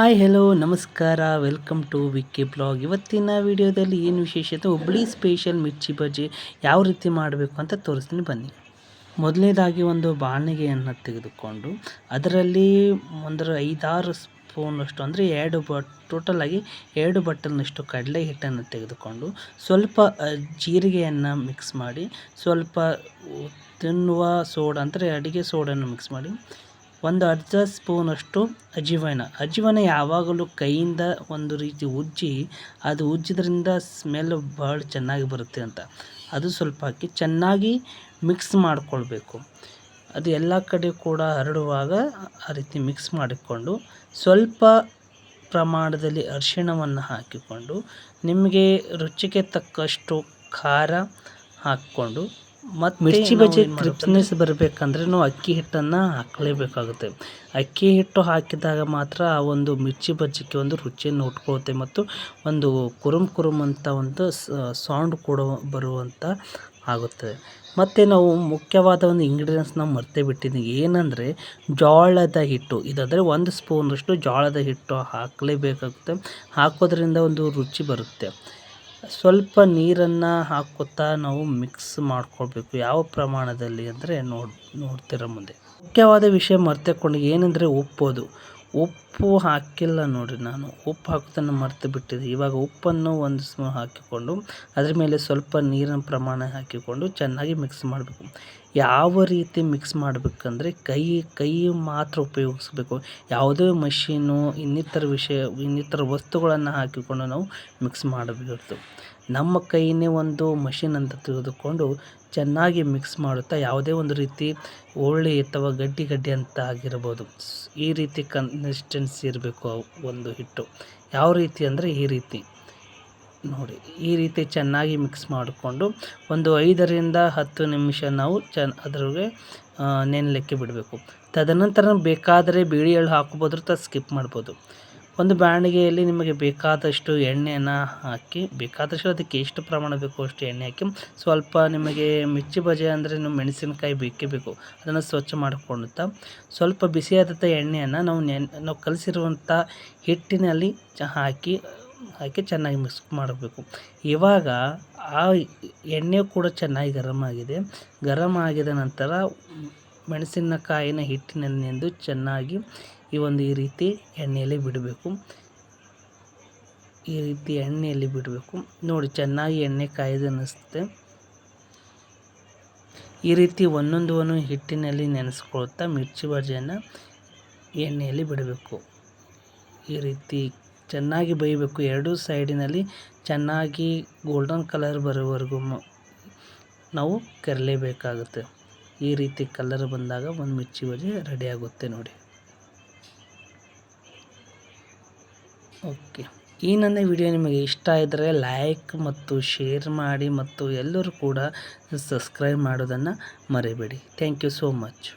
Hi hello ನಮಸ್ಕಾರ. Welcome to Vicky blog ಇವತ್ತಿನ ವಿಡಿಯೋದಲ್ಲಿ ಏನು ವಿಶೇಷತೆ ಹುಬ್ಳಿ ಸ್ಪೆಷಲ್ ಮಿರ್ಚಿ ಬಜ್ಜಿ ಯಾವ ರೀತಿ ಮಾಡಬೇಕು ಅಂತ ತೋರಿಸ್ತೀನಿ. ಬನ್ನಿ. ಮೊದಲನೇದಾಗಿ ಒಂದು ಬಾಣಿಗೆಯನ್ನು ತೆಗೆದುಕೊಂಡು ಅದರಲ್ಲಿ ಒಂದರ ಐದಾರು ಸ್ಪೂನಷ್ಟು ಅಂದರೆ ಎರಡು ಬಟ್ ಟೋಟಲಾಗಿ ಎರಡು ಬಟ್ಟಲಿನಷ್ಟು ಕಡಲೆ ಹಿಟ್ಟನ್ನು ತೆಗೆದುಕೊಂಡು ಸ್ವಲ್ಪ ಜೀರಿಗೆಯನ್ನು ಮಿಕ್ಸ್ ಮಾಡಿ ಸ್ವಲ್ಪ ತಿನ್ನುವ ಸೋಡ ಅಂದರೆ ಅಡುಗೆ ಸೋಡನ್ನು ಮಿಕ್ಸ್ ಮಾಡಿ ಒಂದು ಅರ್ಧ ಸ್ಪೂನಷ್ಟು ಅಜೀವನ ಅಜೀವನ ಯಾವಾಗಲೂ ಕೈಯಿಂದ ಒಂದು ರೀತಿ ಉಜ್ಜಿ, ಅದು ಉಜ್ಜಿದ್ರಿಂದ ಸ್ಮೆಲ್ ಭಾಳ ಚೆನ್ನಾಗಿ ಬರುತ್ತೆ ಅಂತ. ಅದು ಸ್ವಲ್ಪ ಹಾಕಿ ಚೆನ್ನಾಗಿ ಮಿಕ್ಸ್ ಮಾಡಿಕೊಳ್ಬೇಕು. ಅದು ಎಲ್ಲ ಕಡೆ ಕೂಡ ಹರಡುವಾಗ ಆ ರೀತಿ ಮಿಕ್ಸ್ ಮಾಡಿಕೊಂಡು ಸ್ವಲ್ಪ ಪ್ರಮಾಣದಲ್ಲಿ ಅರಿಶಿಣವನ್ನು ಹಾಕಿಕೊಂಡು ನಿಮಗೆ ರುಚಿಗೆ ತಕ್ಕಷ್ಟು ಖಾರ ಹಾಕ್ಕೊಂಡು ಮತ್ತು ಮಿರ್ಚಿ ಬಜ್ಜಿ ಕ್ರಿಪ್ಸ್ನೆಸ್ ಬರಬೇಕಂದ್ರೆ ನಾವು ಅಕ್ಕಿ ಹಿಟ್ಟನ್ನು ಹಾಕಲೇಬೇಕಾಗುತ್ತೆ. ಅಕ್ಕಿ ಹಿಟ್ಟು ಹಾಕಿದಾಗ ಮಾತ್ರ ಆ ಒಂದು ಮಿರ್ಚಿ ಬಜ್ಜಿಗೆ ಒಂದು ರುಚಿಯನ್ನು ಉಟ್ಕೊಳ್ಳುತ್ತೆ ಮತ್ತು ಒಂದು ಕುರುಮ್ ಕುರುಮ್ ಅಂತ ಒಂದು ಸೌಂಡ್ ಕೂಡ ಬರುವಂಥ ಆಗುತ್ತದೆ ಮತ್ತು ನಾವು ಮುಖ್ಯವಾದ ಒಂದು ಇಂಗ್ರೀಡಿಯೆಂಟ್ಸ್ ನಾವು ಮರ್ತೇ ಬಿಟ್ಟಿದ್ದೀವಿ ಏನಂದರೆ ಜೋಳದ ಹಿಟ್ಟು. ಇದಾದರೆ ಒಂದು ಸ್ಪೂನಷ್ಟು ಜೋಳದ ಹಿಟ್ಟು ಹಾಕಲೇಬೇಕಾಗುತ್ತೆ. ಹಾಕೋದ್ರಿಂದ ಒಂದು ರುಚಿ ಬರುತ್ತೆ. ಸ್ವಲ್ಪ ನೀರನ್ನು ಹಾಕುತ್ತಾ ನಾವು ಮಿಕ್ಸ್ ಮಾಡ್ಕೊಳ್ಬೇಕು. ಯಾವ ಪ್ರಮಾಣದಲ್ಲಿ ಅಂದರೆ ನೋಡಿ, ನೋಡ್ತಿರೋ ಮುಂದೆ. ಮುಖ್ಯವಾದ ವಿಷಯ ಮರ್ತೆಕೊಂಡು ಏನಂದರೆ ಉಪ್ಪು ಉಪ್ಪು ಹಾಕಿಲ್ಲ ನೋಡಿರಿ ನಾನು. ಉಪ್ಪು ಹಾಕೋದನ್ನು ಮರ್ತು ಬಿಟ್ಟಿದ್ದೆ. ಇವಾಗ ಉಪ್ಪನ್ನು ಒಂದು ಸ್ಪೂನ್ ಹಾಕಿಕೊಂಡು ಅದ್ರ ಮೇಲೆ ಸ್ವಲ್ಪ ನೀರಿನ ಪ್ರಮಾಣ ಹಾಕಿಕೊಂಡು ಚೆನ್ನಾಗಿ ಮಿಕ್ಸ್ ಮಾಡಬೇಕು. ಯಾವ ರೀತಿ ಮಿಕ್ಸ್ ಮಾಡಬೇಕಂದ್ರೆ ಕೈ ಕೈ ಮಾತ್ರ ಉಪಯೋಗಿಸ್ಬೇಕು. ಯಾವುದೇ ಮಷೀನು ಇನ್ನಿತರ ವಿಷಯ, ಇನ್ನಿತರ ವಸ್ತುಗಳನ್ನು ಹಾಕಿಕೊಂಡು ನಾವು ಮಿಕ್ಸ್ ಮಾಡಬೇಕು. ನಮ್ಮ ಕೈಯೇ ಒಂದು ಮಷಿನ್ ಅಂತ ತಿಳಿದುಕೊಂಡು ಚೆನ್ನಾಗಿ ಮಿಕ್ಸ್ ಮಾಡುತ್ತಾ ಯಾವುದೇ ಒಂದು ರೀತಿ ಹೋಳಿ ಅಥವಾ ಗಡ್ಡಿ ಗಡ್ಡಿ ಅಂತ ಆಗಿರ್ಬೋದು. ಈ ರೀತಿ ಕನ್ಸಿಸ್ಟೆನ್ಸಿ ಇರಬೇಕು ಒಂದು ಹಿಟ್ಟು. ಯಾವ ರೀತಿ ಅಂದರೆ ಈ ರೀತಿ. ನೋಡಿ, ಈ ರೀತಿ ಚೆನ್ನಾಗಿ ಮಿಕ್ಸ್ ಮಾಡಿಕೊಂಡು ಒಂದು ಐದರಿಂದ ಹತ್ತು ನಿಮಿಷ ನಾವು ಚೆನ್ನ ಅದ್ರಿಗೆ ನೆನಲಿಕ್ಕೆ ಬಿಡಬೇಕು. ತದನಂತರ ಬೇಕಾದರೆ ಬಿಳಿ ಎಳ್ಳು ಹಾಕ್ಬೋದು ಅಥವಾ ಸ್ಕಿಪ್ ಮಾಡ್ಬೋದು. ಒಂದು ಬಾಣಲೆಯಲ್ಲಿ ನಿಮಗೆ ಬೇಕಾದಷ್ಟು ಎಣ್ಣೆಯನ್ನು ಹಾಕಿ, ಬೇಕಾದಷ್ಟು ಅದಕ್ಕೆ ಎಷ್ಟು ಪ್ರಮಾಣ ಬೇಕೋ ಅಷ್ಟು ಎಣ್ಣೆ ಹಾಕಿ, ಸ್ವಲ್ಪ ನಿಮಗೆ ಮಿರ್ಚಿ ಬಜೆ ಅಂದರೆ ನೀವು ಮೆಣಸಿನಕಾಯಿ ಬೇಕೇ ಬೇಕು. ಅದನ್ನು ಸ್ವಚ್ಛ ಮಾಡಿಕೊಳ್ಳುತ್ತಾ, ಸ್ವಲ್ಪ ಬಿಸಿಯಾದಂಥ ಎಣ್ಣೆಯನ್ನು ನಾವು ನೆನ್, ನಾವು ಕಲಸಿರುವಂಥ ಹಿಟ್ಟಿನಲ್ಲಿ ಚ, ಹಾಕಿ ಹಾಕಿ ಚೆನ್ನಾಗಿ ಮಿಕ್ಸ್ ಮಾಡಬೇಕು. ಇವಾಗ ಆ ಎಣ್ಣೆ ಕೂಡ ಚೆನ್ನಾಗಿ ಗರಮ್ ಆಗಿದೆ. ಗರಮ್ ಆಗಿದ ನಂತರ ಮೆಣಸಿನಕಾಯಿನ ಹಿಟ್ಟಿನಲ್ಲಿ ನೆಂದು ಚೆನ್ನಾಗಿ ಈ ಒಂದು ಈ ರೀತಿ ಎಣ್ಣೆಯಲ್ಲಿ ಬಿಡಬೇಕು. ಈ ರೀತಿ ಎಣ್ಣೆಯಲ್ಲಿ ಬಿಡಬೇಕು. ನೋಡಿ, ಚೆನ್ನಾಗಿ ಎಣ್ಣೆ ಕಾಯ್ದು ಅನ್ನಿಸುತ್ತೆ ಈ ರೀತಿ ಒಂದೊಂದು ಹಿಟ್ಟಿನಲ್ಲಿ ನೆನೆಸ್ಕೊಳ್ತಾ ಮಿರ್ಚಿ ಬಜ್ಜಿಯನ್ನು ಎಣ್ಣೆಯಲ್ಲಿ ಬಿಡಬೇಕು. ಈ ರೀತಿ ಚೆನ್ನಾಗಿ ಬೇಯಬೇಕು. ಎರಡೂ ಸೈಡಿನಲ್ಲಿ ಚೆನ್ನಾಗಿ ಗೋಲ್ಡನ್ ಕಲರ್ ಬರೋವರೆಗೂ ನಾವು ಕರಲೇಬೇಕಾಗುತ್ತೆ. ಈ ರೀತಿ ಕಲರ್ ಬಂದಾಗ ಒಂದು ಮಿರ್ಚಿ ಬಜ್ಜಿ ರೆಡಿ ಆಗುತ್ತೆ ನೋಡಿ. ಓಕೆ ಈ ನನ್ನ ವಿಡಿಯೋ ನಿಮಗೆ ಇಷ್ಟ ಇದ್ದರೆ ಲೈಕ್ ಮತ್ತು ಶೇರ್ ಮಾಡಿ ಮತ್ತು ಎಲ್ಲರೂ ಕೂಡ ಸಬ್ಸ್ಕ್ರೈಬ್ ಮಾಡೋದನ್ನು ಮರಿಬೇಡಿ. Thank you so much